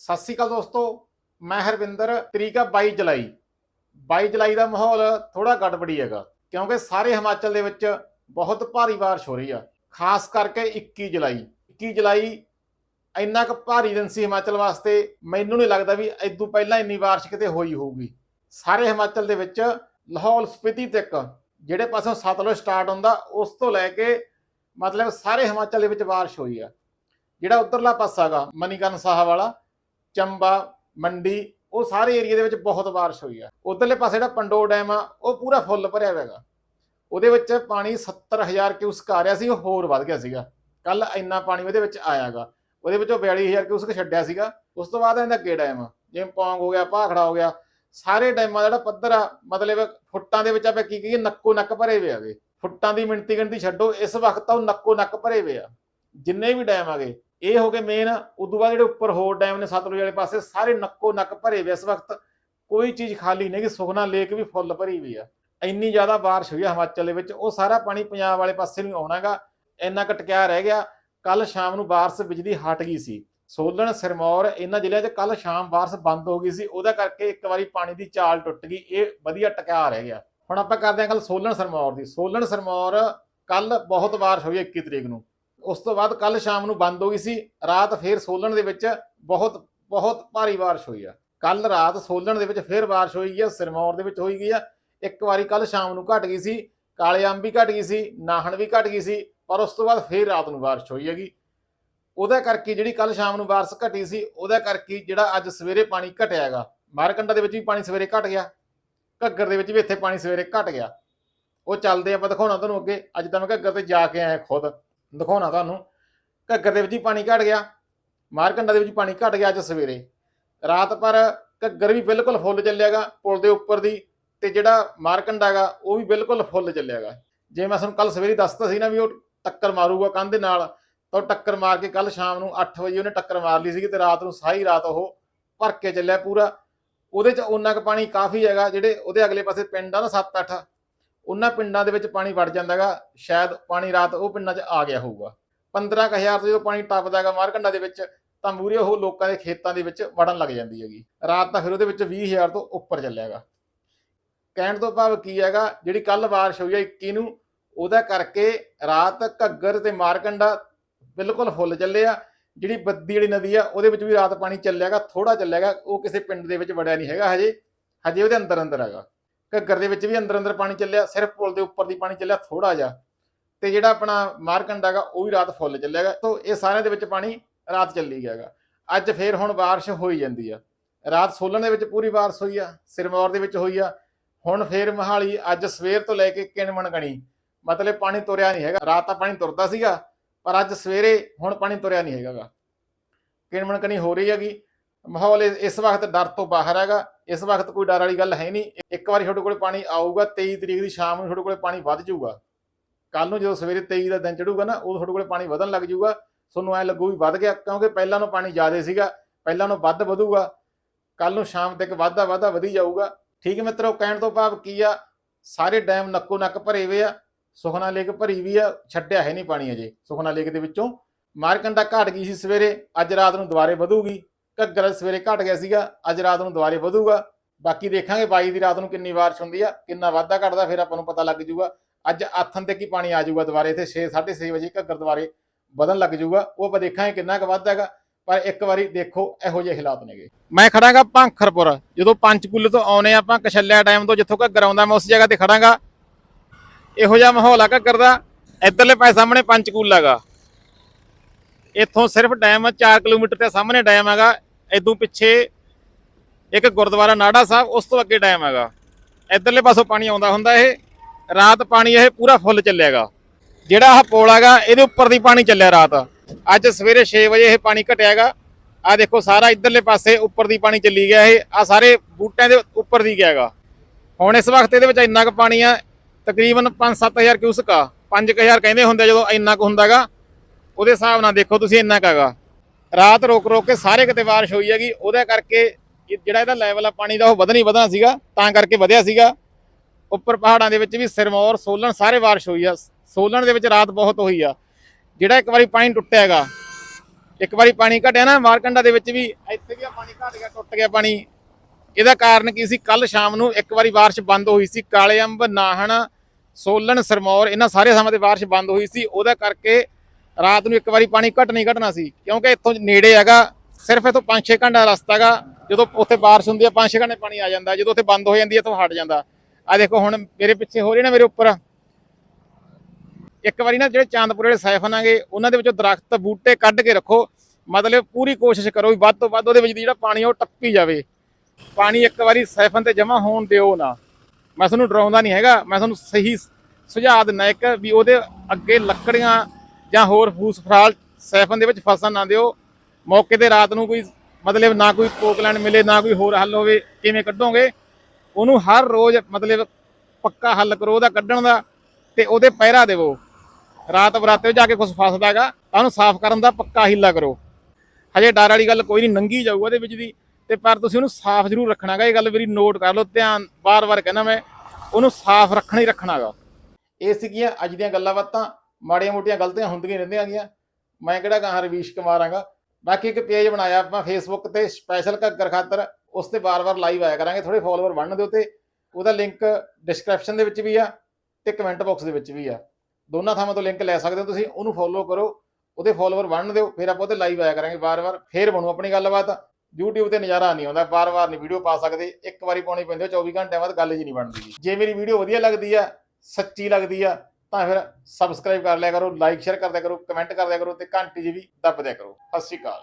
ਸਤਿ ਸ਼੍ਰੀ ਅਕਾਲ ਦੋਸਤੋ, ਮੈਂ ਹਰਵਿੰਦਰ, ਤਰੀਕ ਆ 22 ਜੁਲਾਈ। 22 ਜੁਲਾਈ ਦਾ ਮਾਹੌਲ ਥੋੜਾ ਗੜਬੜੀ ਹੈਗਾ, ਕਿਉਂਕਿ ਸਾਰੇ ਹਿਮਾਚਲ ਦੇ ਵਿੱਚ ਬਹੁਤ ਭਾਰੀ ਬਾਰਿਸ਼ ਹੋ ਰਹੀ ਆ, ਖਾਸ ਕਰਕੇ 21 ਜੁਲਾਈ। 21 ਜੁਲਾਈ ਇੰਨਾ ਕੁ ਭਾਰੀ ਦਿਨ ਸੀ ਹਿਮਾਚਲ ਵਾਸਤੇ, ਮੈਨੂੰ ਨਹੀਂ ਲੱਗਦਾ ਵੀ ਇਦੋਂ ਪਹਿਲਾਂ ਇੰਨੀ ਬਾਰਿਸ਼ ਕਿਤੇ ਹੋਈ ਹੋਊਗੀ। ਸਾਰੇ ਹਿਮਾਚਲ ਦੇ ਵਿੱਚ ਲਾਹੌਲ ਸਪੀਤੀ ਤੱਕ ਜਿਹੜੇ ਪਾਸੋਂ ਸਤਲੁਜ ਸਟਾਰਟ ਹੁੰਦਾ, ਉਸ ਤੋਂ ਲੈ ਕੇ ਮਤਲਬ ਸਾਰੇ ਹਿਮਾਚਲ ਦੇ ਵਿੱਚ ਬਾਰਿਸ਼ ਹੋਈ ਆ। ਜਿਹੜਾ ਉਧਰਲਾ ਪਾਸਾ ਹੈਗਾ, ਮਨੀਕਰਨ ਸਾਹਿਬ ਵਾਲਾ ਚੰਬਾ, ਮੰਡੀ, ਉਹ ਸਾਰੇ ਏਰੀਆ ਦੇ ਵਿੱਚ ਬਹੁਤ ਬਾਰਿਸ਼ ਹੋਈ ਆ। ਉਧਰਲੇ ਪਾਸੇ ਜਿਹੜਾ ਪੰਡੋ ਡੈਮ ਆ, ਉਹ ਪੂਰਾ ਫੁੱਲ ਭਰਿਆ ਹੋਇਆ ਉਹਦੇ ਵਿੱਚ ਪਾਣੀ 70000 ਕਿਊਸਕ ਆ ਰਿਹਾ ਸੀ, ਉਹ ਹੋਰ ਵੱਧ ਗਿਆ ਸੀਗਾ। ਕੱਲ ਇੰਨਾ ਪਾਣੀ ਉਹਦੇ ਵਿੱਚ ਆਇਆਗਾ ਉਹਦੇ ਵਿੱਚੋਂ 42000 ਕਿਊਸਕ ਛੱਡਿਆ ਸੀਗਾ। ਉਸ ਤੋਂ ਬਾਅਦ ਇਹਦਾ ਅੱਗੇ ਡੈਮ ਜਿਵੇਂ ਪੌਂਗ ਹੋ ਗਿਆ, ਭਾਖੜਾ ਹੋ ਗਿਆ, ਸਾਰੇ ਡੈਮਾਂ ਦਾ ਜਿਹੜਾ ਪੱਧਰ ਆ, ਮਤਲਬ ਫੁੱਟਾਂ ਦੇ ਵਿੱਚ ਆਪਾਂ ਕੀ ਕਹੀਏ ਨੱਕੋ ਨੱਕ ਭਰੇ ਹੋਏ ਆਗੇ ਫੁੱਟਾਂ ਦੀ ਮਿਣਤੀ ਗਿਣਤੀ ਛੱਡੋ, ਇਸ ਵਕਤ ਤਾਂ ਉਹ ਨੱਕੋ ਨੱਕ ਭਰੇ ਹੋਏ ਆ। ਜਿੰਨੇ ਵੀ ਡੈਮ ਆਗੇ ਇਹ ਹੋ ਗਏ ਮੇਨ ਉਦੋਂ ਬਾਅਦ ਜਿਹੜੇ ਉੱਪਰ ਹੋਰ ਡੈਮ ਨੇ ਸਤਲੁਜ ਵਾਲੇ ਪਾਸੇ, ਸਾਰੇ ਨੱਕੋ ਨੱਕ ਭਰੇ ਹੋਏ ਇਸ ਵਕਤ। ਕੋਈ ਚੀਜ਼ ਖਾਲੀ ਨਹੀਂ ਕਿ ਸੁਖਨਾ ਲੇਕ ਵੀ ਫੁੱਲ ਭਰੀ ਵੀ ਆ। ਇੰਨੀ ਜ਼ਿਆਦਾ ਬਾਰਿਸ਼ ਹੋਈ ਆ ਹਿਮਾਚਲ ਦੇ ਵਿੱਚ, ਉਹ ਸਾਰਾ ਪਾਣੀ ਪੰਜਾਬ ਵਾਲੇ ਪਾਸੇ ਨੂੰ ਆਉਣਾਗਾ ਇੰਨਾ ਕੁ ਟਕਿਆ ਰਹਿ ਗਿਆ। ਕੱਲ ਸ਼ਾਮ ਨੂੰ ਬਾਰਿਸ਼ ਬਿਜਲੀ ਹਟ ਗਈ ਸੀ। ਸੋਲਣ ਸਿਰਮੌਰ, ਇਹਨਾਂ ਜ਼ਿਲ੍ਹਿਆਂ 'ਚ ਕੱਲ ਸ਼ਾਮ ਬਾਰਿਸ਼ ਬੰਦ ਹੋ ਗਈ ਸੀ। ਉਹਦਾ ਕਰਕੇ ਇੱਕ ਵਾਰੀ ਪਾਣੀ ਦੀ ਚਾਲ ਟੁੱਟ ਗਈ। ਇਹ ਵਧੀਆ ਟਕਿਆ ਰਹਿ ਗਿਆ। ਹੁਣ ਆਪਾਂ ਕਰਦੇ ਹਾਂ ਗੱਲ ਸੋਲਣ ਸਿਰਮੌਰ ਦੀ। ਸੋਲਣ ਸਿਰਮੌਰ ਕੱਲ ਬਹੁਤ ਬਾਰਿਸ਼ ਹੋਈ 21 ਤਰੀਕ ਨੂੰ। ਉਸ ਤੋਂ ਬਾਅਦ ਕੱਲ ਸ਼ਾਮ ਨੂੰ ਬੰਦ ਹੋ ਗਈ ਸੀ, ਰਾਤ ਫੇਰ ਸੋਲਣ ਦੇ ਵਿੱਚ ਬਹੁਤ ਬਹੁਤ ਭਾਰੀ ਬਾਰਿਸ਼ ਹੋਈ ਆ। ਕੱਲ ਰਾਤ ਸੋਲਣ ਦੇ ਵਿੱਚ ਫੇਰ ਬਾਰਿਸ਼ ਹੋਈ ਆ, ਸਿਰਮੌਰ ਦੇ ਵਿੱਚ ਹੋਈ ਗਈ ਆ। ਇੱਕ ਵਾਰੀ ਕੱਲ ਸ਼ਾਮ ਨੂੰ ਘਟ ਗਈ ਸੀ, ਕਾਲੇ ਅੰਬ ਵੀ ਘਟ ਗਈ ਸੀ, ਨਾਹਣ ਵੀ ਘਟ ਗਈ ਸੀ, ਪਰ ਉਸ ਤੋਂ ਬਾਅਦ ਫੇਰ ਰਾਤ ਨੂੰ ਬਾਰਿਸ਼ ਹੋਈ ਹੈਗੀ। ਉਹਦਾ ਕਰਕੇ ਜਿਹੜੀ ਕੱਲ ਸ਼ਾਮ ਨੂੰ ਬਾਰਿਸ਼ ਘਟੀ ਸੀ, ਉਹਦਾ ਕਰਕੇ ਜਿਹੜਾ ਅੱਜ ਸਵੇਰੇ ਪਾਣੀ ਘਟਿਆ ਹੈਗਾ, ਮਾਰਕੰਡਾ ਦੇ ਵਿੱਚ ਵੀ ਪਾਣੀ ਸਵੇਰੇ ਘਟ ਗਿਆ, ਘੱਗਰ ਦੇ ਵਿੱਚ ਵੀ ਇੱਥੇ ਪਾਣੀ ਸਵੇਰੇ ਘਟ ਗਿਆ। ਉਹ ਚੱਲਦੇ ਆਪਾਂ ਦਿਖਾਉਣਾ ਤੁਹਾਨੂੰ ਅੱਗੇ, ਅੱਜ ਤਾਂ ਮੈਂ ਘੱਗਰ ਤੇ ਜਾ ਕੇ ਆਇਆ ਖੁਦ। ਦਿਖਾਉਣਾ ਤੁਹਾਨੂੰ। ਘੱਗਰ ਦੇ ਵਿੱਚ ਹੀ ਪਾਣੀ ਘਟ ਗਿਆ। ਮਾਰਕੰਡਾ ਦੇ ਵਿੱਚ ਪਾਣੀ ਘਟ ਗਿਆ ਅੱਜ ਸਵੇਰੇ। ਰਾਤ ਪਰ ਘੱਗਰ ਵੀ ਬਿਲਕੁਲ ਫੁੱਲ ਚੱਲਿਆਗਾ, ਪੁਲ ਦੇ ਉੱਪਰ ਦੀ ਤੇ ਜਿਹੜਾ ਮਾਰਕੰਡਾ ਹੈਗਾ, ਉਹ ਵੀ ਬਿਲਕੁਲ ਫੁੱਲ ਚੱਲਿਆਗਾ। ਜੇ ਮੈਂ ਤੁਹਾਨੂੰ ਕੱਲ ਸਵੇਰੇ ਦੱਸਤਾ ਸੀ ਨਾ ਵੀ ਉਹ ਟੱਕਰ ਮਾਰੂਗਾ ਕੰਧ ਦੇ ਨਾਲ, ਤਾਂ ਉਹ ਟੱਕਰ ਮਾਰ ਕੇ ਕੱਲ ਸ਼ਾਮ ਨੂੰ 8 ਵਜੇ ਉਹਨੇ ਟੱਕਰ ਮਾਰ ਲਈ ਸੀਗੀ ਤੇ ਰਾਤ ਨੂੰ ਸਾਰੀ ਰਾਤ ਉਹ ਭਰ ਕੇ ਚੱਲਿਆ ਪੂਰਾ। ਉਹਦੇ ਚ ਉਹਨਾਂ ਕੁ ਪਾਣੀ ਕਾਫੀ ਹੈਗਾ, ਜਿਹੜੇ ਉਹਦੇ ਅਗਲੇ ਪਾਸੇ ਪਿੰਡ ਆ ਨਾ 7-8 ਉਹਨਾਂ ਪਿੰਡਾਂ ਦੇ ਵਿੱਚ ਪਾਣੀ ਵੜ ਜਾਂਦਾਗਾ ਸ਼ਾਇਦ ਪਾਣੀ ਰਾਤ ਉਹ ਪਿੰਡਾਂ 'ਚ ਆ ਗਿਆ ਹੋਊਗਾ। 15000 ਤੋਂ ਜਦੋਂ ਪਾਣੀ ਟੱਪਦਾਗਾ ਮਾਰਕੰਡਾ ਦੇ ਵਿੱਚ, ਤਾਂ ਮੂਰੇ ਉਹ ਲੋਕਾਂ ਦੇ ਖੇਤਾਂ ਦੇ ਵਿੱਚ ਵੜਨ ਲੱਗ ਜਾਂਦੀ ਹੈਗੀ। ਰਾਤ ਤਾਂ ਫਿਰ ਉਹਦੇ ਵਿੱਚ 20000 ਤੋਂ ਉੱਪਰ ਚੱਲਿਆਗਾ ਕਹਿਣ ਤੋਂ ਭਾਵ ਕੀ ਹੈਗਾ, ਜਿਹੜੀ ਕੱਲ ਬਾਰਿਸ਼ ਹੋਈ ਹੈ 21 ਨੂੰ, ਉਹਦਾ ਕਰਕੇ ਰਾਤ ਘੱਗਰ ਤੇ ਮਾਰਕੰਡਾ ਬਿਲਕੁਲ ਫੁੱਲ ਚੱਲੇ ਆ। ਜਿਹੜੀ ਬੱਦੀ ਵਾਲੀ ਨਦੀ ਆ, ਉਹਦੇ ਵਿੱਚ ਵੀ ਰਾਤ ਪਾਣੀ ਚੱਲਿਆਗਾ ਥੋੜਾ ਚੱਲਿਆਗਾ ਉਹ ਕਿਸੇ ਪਿੰਡ ਦੇ ਵਿੱਚ ਵੜਿਆ ਨਹੀਂ ਹੈਗਾ ਹਜੇ। ਹਜੇ ਉਹਦੇ ਅੰਦਰ ਅੰਦਰ ਹੈਗਾ। ਘੱਗਰ ਦੇ ਵਿੱਚ ਵੀ ਅੰਦਰ ਅੰਦਰ ਪਾਣੀ ਚੱਲਿਆ, ਸਿਰਫ ਪੁਲ ਦੇ ਉੱਪਰ ਦੀ ਪਾਣੀ ਚੱਲਿਆ ਥੋੜਾ ਜਿਹਾ। ਤੇ ਜਿਹੜਾ ਆਪਣਾ ਮਾਰਕੰਡਾ ਹੈਗਾ, ਉਹ ਵੀ ਰਾਤ ਫੁੱਲ ਚੱਲਿਆਗਾ ਤੋਂ ਇਹ ਸਾਰਿਆਂ ਦੇ ਵਿੱਚ ਪਾਣੀ ਰਾਤ ਚੱਲੀ ਗਿਆਗਾ ਅੱਜ ਫੇਰ ਹੁਣ ਬਾਰਿਸ਼ ਹੋਈ ਜਾਂਦੀ ਆ। ਰਾਤ ਸੋਲਣ ਦੇ ਵਿੱਚ ਪੂਰੀ ਬਾਰਿਸ਼ ਹੋਈ ਆ, ਸਿਰਮੌਰ ਦੇ ਵਿੱਚ ਹੋਈ ਆ। ਹੁਣ ਫੇਰ ਮਹਾਲੀ, ਅੱਜ ਸਵੇਰ ਤੋਂ ਲੈ ਕੇ ਕਿਣਮਣ ਗਣੀ ਮਤਲਬ ਪਾਣੀ ਤੁਰਿਆ ਨਹੀਂ ਹੈਗਾ। ਰਾਤ ਤਾਂ ਪਾਣੀ ਤੁਰਦਾ ਸੀਗਾ, ਪਰ ਅੱਜ ਸਵੇਰੇ ਹੁਣ ਪਾਣੀ ਤੁਰਿਆ ਨਹੀਂ ਹੈਗਾਗਾ ਕਿਣਮਣ ਕਣੀ ਹੋ ਰਹੀ ਹੈਗੀ। ਮਾਹੌਲ ਇਸ ਇਸ ਵਕਤ ਡਰ ਤੋਂ ਬਾਹਰ ਹੈਗਾ। ਇਸ ਵਕਤ ਕੋਈ ਡਰ ਵਾਲੀ ਗੱਲ ਹੈ ਨਹੀਂ। ਇੱਕ ਵਾਰੀ ਤੁਹਾਡੇ ਕੋਲੇ ਪਾਣੀ ਆਊਗਾ 23 ਤਰੀਕ ਦੀ ਸ਼ਾਮ ਨੂੰ ਤੁਹਾਡੇ ਕੋਲੇ ਪਾਣੀ ਵੱਧ ਜਾਊਗਾ। ਕੱਲ ਨੂੰ ਜਦੋਂ ਸਵੇਰੇ 23 ਦਾ ਦਿਨ ਚੜੂਗਾ ਨਾ, ਉਦੋਂ ਤੁਹਾਡੇ ਕੋਲੇ ਪਾਣੀ ਵਧਣ ਲੱਗ ਜਾਊਗਾ। ਤੁਹਾਨੂੰ ਐ ਲੱਗੂ ਵੀ ਵੱਧ ਗਿਆ, ਕਿਉਂਕਿ ਪਹਿਲਾਂ ਨੂੰ ਪਾਣੀ ਜ਼ਿਆਦਾ ਸੀਗਾ, ਪਹਿਲਾਂ ਨੂੰ ਵੱਧ ਵਧੂਗਾ। ਕੱਲ ਨੂੰ ਸ਼ਾਮ ਤੱਕ ਵਾਧਾ ਵਾਧਾ ਵਧੀ ਜਾਊਗਾ। ਠੀਕ ਹੈ ਮਿੱਤਰੋ, ਕਹਿਣ ਤੋਂ ਭਾਵ ਕੀ ਆ? ਸਾਰੇ ਡੈਮ ਨੱਕੋ ਨੱਕ ਭਰੇ ਹੋਏ ਆ। ਸੁਖਨਾ ਲੇਕ ਭਰੀ ਵੀ ਆ, ਛੱਡਿਆ ਹੈ ਨਹੀਂ ਪਾਣੀ ਅਜੇ। ਸੁਖਨਾ ਲੇਕ ਦੇ ਵਿੱਚੋਂ। ਮਾਰਕੰਡਾ ਘਟ ਗਈ ਸੀ ਸਵੇਰੇ, ਅੱਜ ਰਾਤ ਨੂੰ ਦੁਬਾਰੇ ਵਧੂਗੀ। ਘੱਗਰ ਸਵੇਰੇ ਘਟ ਗਿਆ ਸੀਗਾ, ਅੱਜ ਰਾਤ ਨੂੰ ਦੁਬਾਰੇ ਵਧੂਗਾ। ਬਾਕੀ ਦੇਖਾਂਗੇ 22 ਦੀ ਰਾਤ ਨੂੰ ਕਿੰਨੀ ਬਾਰਿਸ਼ ਹੁੰਦੀ ਆ, ਕਿੰਨਾ ਵਾਧਾ ਘਟਦਾ, ਫਿਰ ਆਪਾਂ ਨੂੰ ਪਤਾ ਲੱਗ ਜੂਗਾ ਅੱਜ ਆਥਨ ਤੇ ਕੀ ਪਾਣੀ ਆ ਜਾਊਗਾ ਦੁਬਾਰੇ ਤੇ 6 6:30 ਵਜੇ ਘੱਗਰ ਦੁਬਾਰੇ ਵਧਣ ਲੱਗ ਜਾਊਗਾ। ਉਹ ਆਪਾਂ ਦੇਖਾਂਗੇ ਕਿੰਨਾ ਕੁ ਵੱਧ ਹੈਗਾ, ਪਰ ਇੱਕ ਵਾਰੀ ਦੇਖੋ, ਇਹੋ ਜਿਹੇ ਹਾਲਾਤ ਨੇਗੇ। ਮੈਂ ਖੜਾਂਗਾ ਪੰਖਰਪੁਰ ਜਦੋਂ ਪੰਚਕੂਲੇ ਤੋਂ ਆਉਨੇ ਆਪਾਂ ਕਛੱਲਿਆ ਟਾਈਮ ਤੋਂ, ਜਿੱਥੋਂ ਘੱਗਰ ਆਉਂਦਾ, ਮੈਂ ਉਸ ਜਗ੍ਹਾ ਤੇ ਖੜਾਂਗਾ। ਇਹੋ ਜਿਹਾ ਮਾਹੌਲ ਆ ਘੱਗਰ ਦਾ, ਇੱਧਰਲੇ ਪਾਸੇ ਸਾਹਮਣੇ ਪੰਚਕੂਲਾ ਹੈਗਾ। ਇੱਥੋਂ ਸਿਰਫ ਡੈਮ 4 ਕਿਲੋਮੀਟਰ ਤੇ ਸਾਹਮਣੇ ਡੈਮ ਹੈਗਾ ਇਦੋਂ ਪਿੱਛੇ ਇੱਕ ਗੁਰਦੁਆਰਾ ਨਾੜਾ ਸਾਹਿਬ, ਉਸ ਤੋਂ ਅੱਗੇ ਡੈਮ ਹੈਗਾ। ਇੱਧਰਲੇ ਪਾਸੋਂ ਪਾਣੀ ਆਉਂਦਾ ਹੁੰਦਾ ਇਹ, ਰਾਤ ਪਾਣੀ ਇਹ ਪੂਰਾ ਫੁੱਲ ਚੱਲਿਆਗਾ ਜਿਹੜਾ ਆਹ ਪੋਲ ਹੈਗਾ, ਇਹਦੇ ਉੱਪਰ ਦੀ ਪਾਣੀ ਚੱਲਿਆ ਰਾਤ। ਅੱਜ ਸਵੇਰੇ 6 ਵਜੇ ਇਹ ਪਾਣੀ ਘਟਿਆਗਾ। ਆ ਦੇਖੋ ਸਾਰਾ ਇੱਧਰਲੇ ਪਾਸੇ ਉੱਪਰ ਦੀ ਪਾਣੀ ਚੱਲੀ ਗਿਆ ਇਹ ਆ ਸਾਰੇ ਬੂਟਿਆਂ ਦੇ ਉੱਪਰ ਦੀ ਗਿਆਗਾ। ਹੁਣ ਇਸ ਵਕਤ ਇਹਦੇ ਵਿੱਚ ਇੰਨਾ ਕੁ ਪਾਣੀ ਆ, ਤਕਰੀਬਨ 5-7000 ਕਿਊਸਕ ਆ। 5000 ਕਹਿੰਦੇ ਹੁੰਦੇ ਜਦੋਂ ਇੰਨਾ ਕੁ ਹੁੰਦਾਗਾ। ਉਹਦੇ ਹਿਸਾਬ ਨਾਲ ਦੇਖੋ ਤੁਸੀਂ ਇੰਨਾ ਕੁ ਹੈਗਾ। ਰਾਤ ਰੋਕ ਰੋਕ ਕੇ ਸਾਰੇ ਕਿਤੇ ਬਾਰਿਸ਼ ਹੋਈ ਹੈਗੀ, ਉਹਦੇ ਕਰਕੇ ਜਿਹੜਾ ਇਹਦਾ ਲੈਵਲ ਆ ਪਾਣੀ ਦਾ ਉਹ ਵਧਣਾ ਹੀ ਵਧਣਾ ਸੀਗਾ, ਤਾਂ ਕਰਕੇ ਵਧਿਆ ਸੀਗਾ। ਉੱਪਰ ਪਹਾੜਾਂ ਦੇ ਵਿੱਚ ਵੀ ਸਿਰਮੌਰ ਸੋਲਣ ਸਾਰੇ ਬਾਰਿਸ਼ ਹੋਈ ਆ। ਸੋਲਣ ਦੇ ਵਿੱਚ ਰਾਤ ਬਹੁਤ ਹੋਈ ਆ। ਜਿਹੜਾ ਇੱਕ ਵਾਰੀ ਪਾਣੀ ਟੁੱਟਿਆ ਹੈਗਾ, ਇੱਕ ਵਾਰੀ ਪਾਣੀ ਘਟਿਆ ਨਾ, ਮਾਰਕੰਡਾ ਦੇ ਵਿੱਚ ਵੀ ਇੱਥੇ ਵੀ ਪਾਣੀ ਘਟ ਗਿਆ, ਟੁੱਟ ਗਿਆ ਪਾਣੀ। ਇਹਦਾ ਕਾਰਨ ਕੀ ਸੀ? ਕੱਲ ਸ਼ਾਮ ਨੂੰ ਇੱਕ ਵਾਰੀ ਬਾਰਿਸ਼ ਬੰਦ ਹੋਈ ਸੀ। ਕਾਲੇ ਅੰਬ ਨਾਹਣ ਸੋਲਣ ਸਰਮੌਰ, ਇਹਨਾਂ ਸਾਰੇ ਥਾਵਾਂ ਤੇ ਬਾਰਿਸ਼ ਬੰਦ ਹੋਈ ਸੀ। ਉਹਦਾ ਕਰਕੇ ਰਾਤ ਨੂੰ ਇੱਕ ਵਾਰੀ ਪਾਣੀ ਘਟ ਨਹੀਂ ਘਟਣਾ ਸੀ, ਕਿਉਂਕਿ ਇੱਥੋਂ ਨੇੜੇ ਹੈਗਾ, ਸਿਰਫ ਇੱਥੋਂ 5-6 ਘੰਟੇ ਦਾ ਰਸਤਾ ਹੈਗਾ, ਜਦੋਂ ਉੱਥੇ ਬਾਰਿਸ਼ ਹੁੰਦੀ ਹੈ 5-6 ਘੰਟੇ ਪਾਣੀ ਆ ਜਾਂਦਾ, ਜਦੋਂ ਉੱਥੇ ਬੰਦ ਹੋ ਜਾਂਦੀ ਹੈ ਤਾਂ ਹਟ ਜਾਂਦਾ। ਆ ਦੇਖੋ ਹੁਣ ਮੇਰੇ ਪਿੱਛੇ ਹੋ ਰਹੀ ਨਾ ਮੇਰੇ ਉੱਪਰ। ਇੱਕ ਵਾਰੀ ਨਾ ਜਿਹੜੇ ਚਾਂਦਪੁਰ ਵਾਲੇ ਸਾਈਫਨ ਆਗੇ ਉਹਨਾਂ ਦੇ ਵਿੱਚੋਂ ਦਰਖਤ, ਬੂਟੇ ਕੱਢ ਕੇ ਰੱਖੋ। ਮਤਲਬ ਪੂਰੀ ਕੋਸ਼ਿਸ਼ ਕਰੋ ਵੀ ਵੱਧ ਤੋਂ ਵੱਧ ਉਹਦੇ ਵਿੱਚ ਜਿਹੜਾ ਪਾਣੀ ਆ ਉਹ ਟੱਪੀ ਜਾਵੇ। ਪਾਣੀ ਇੱਕ ਵਾਰੀ ਸਾਈਫਨ ਤੇ ਜਮਾ ਹੋਣ ਦਿਓ ਨਾ। ਮੈਂ ਤੁਹਾਨੂੰ ਡਰਾਉਂਦਾ ਨਹੀਂ ਹੈਗਾ, ਮੈਂ ਤੁਹਾਨੂੰ ਸਹੀ ਸੁਝਾਅ ਦਿੰਦਾ ਇੱਕ ਵੀ ਉਹਦੇ ਅੱਗੇ ਲੱਕੜੀਆਂ ਜਾਂ ਹੋਰ ਫੂਸ ਫਰਾਲ ਸੈਫਨ ਦੇ ਵਿੱਚ ਫਸਣ ਨਾ ਦਿਓ। ਮੌਕੇ ਤੇ ਰਾਤ ਨੂੰ ਕੋਈ ਮਤਲਬ ਨਾ ਕੋਈ ਪੋਕਲੈਂਡ ਮਿਲੇ, ਨਾ ਕੋਈ ਹੋਰ ਹੱਲ ਹੋਵੇ, ਕਿਵੇਂ ਕੱਢੋਗੇ? ਉਹਨੂੰ ਹਰ ਰੋਜ਼ ਮਤਲਬ ਪੱਕਾ ਹੱਲ ਕਰੋ ਉਹਦਾ ਕੱਢਣ ਦਾ ਤੇ ਉਹਦੇ ਪਹਿਰਾ ਦੇਵੋ। ਰਾਤ ਬਰਾਤੇ ਜਾ ਕੇ ਕੁਝ ਫਸਦਾਗਾ ਤਾਂ ਉਹਨੂੰ ਸਾਫ਼ ਕਰਨ ਦਾ ਪੱਕਾ ਹਿੱਲਾ ਕਰੋ। ਹਜੇ ਡਰ ਵਾਲੀ ਗੱਲ ਕੋਈ ਨਹੀਂ, ਨੰਗੀ ਜਾਊਗਾ ਉਹਦੇ ਵਿੱਚ ਦੀ। ਤੇ ਪਰ ਤੁਸੀਂ ਉਹਨੂੰ ਸਾਫ਼ ਜ਼ਰੂਰ ਰੱਖਣਾਗਾ ਇਹ ਗੱਲ ਮੇਰੀ ਨੋਟ ਕਰ ਲਓ, ਧਿਆਨ ਬਾਰ-ਬਾਰ ਕਹਿੰਦਾ ਮੈਂ। ਉਹਨੂੰ ਸਾਫ਼ ਰੱਖਣਾ ਹੀ ਰੱਖਣਾਗਾ ਇਹ ਸੀਗੀਆਂ ਅੱਜ ਦੀਆਂ ਗੱਲਾਂ ਬਾਤਾਂ। ਮਾੜੀਆਂ ਮੋਟੀਆਂ ਗਲਤੀਆਂ ਹੁੰਦੀਆਂ ਰਹਿੰਦੀਆਂ ਗੀਆਂ ਮੈਂ ਕਿਹੜਾ ਕਹਾਂ ਰਵੀਸ਼ ਕੁਮਾਰ ਆਂਗਾ ਬਾਕੀ ਇੱਕ ਪੇਜ ਬਣਾਇਆ ਆਪਾਂ ਫੇਸਬੁੱਕ ਤੇ ਸਪੈਸ਼ਲ ਘੱਗਰ ਖਾਤਰ। ਉਸ ਤੇ ਬਾਰ-ਬਾਰ ਲਾਈਵ ਆਇਆ ਕਰਾਂਗੇ। ਥੋੜੇ ਫਾਲੋਅਰ ਬਣਨ ਦਿਓ ਤੇ ਉਹਦਾ ਲਿੰਕ ਡਿਸਕ੍ਰਿਪਸ਼ਨ ਦੇ ਵਿੱਚ ਵੀ ਆ ਤੇ ਕਮੈਂਟ ਬਾਕਸ ਦੇ ਵਿੱਚ ਵੀ ਆ। ਦੋਨਾਂ ਥਾਵਾਂ ਤੋਂ ਲਿੰਕ ਲੈ ਸਕਦੇ ਹੋ ਤੁਸੀਂ। ਉਹਨੂੰ ਫੋਲੋ ਕਰੋ। ਉਹਦੇ ਫਾਲੋਅਰ ਬਣਨ ਦਿਓ। ਫਿਰ ਆਪਾਂ ਉਹਤੇ ਲਾਈਵ ਆਇਆ ਕਰਾਂਗੇ ਬਾਰ-ਬਾਰ ਫੇਰ ਬਣੂ ਆਪਣੀ ਗੱਲਬਾਤ। YouTube ਤੇ ਨਜ਼ਾਰਾ ਨਹੀਂ ਆਉਂਦਾ। ਬਾਰ-ਬਾਰ ਨਹੀਂ ਵੀਡੀਓ ਪਾ ਸਕਦੇ। ਇੱਕ ਵਾਰੀ ਪਾਉਣੀ ਪੈਂਦੀ ਆ 24 ਘੰਟਿਆਂ ਬਾਅਦ ਗੱਲ ਹੀ ਨਹੀਂ ਬਣਦੀ। ਜੇ ਮੇਰੀ ਵੀਡੀਓ ਵਧੀਆ ਲੱਗਦੀ ਆ, ਸੱਚੀ ਲੱਗਦੀ ਆ ਤਾਂ ਫਿਰ ਸਬਸਕ੍ਰਾਈਬ ਕਰ ਲਿਆ ਕਰੋ ਲਾਈਕ ਸ਼ੇਅਰ ਕਰ ਦਿਆ ਕਰੋ ਕਮੈਂਟ ਕਰ ਦਿਆ ਕਰੋ ਤੇ ਘੰਟੀ ਜੀ ਵੀ ਦੱਬ ਦਿਆ ਕਰੋ। ਸਤਿ ਸ਼੍ਰੀ ਅਕਾਲ।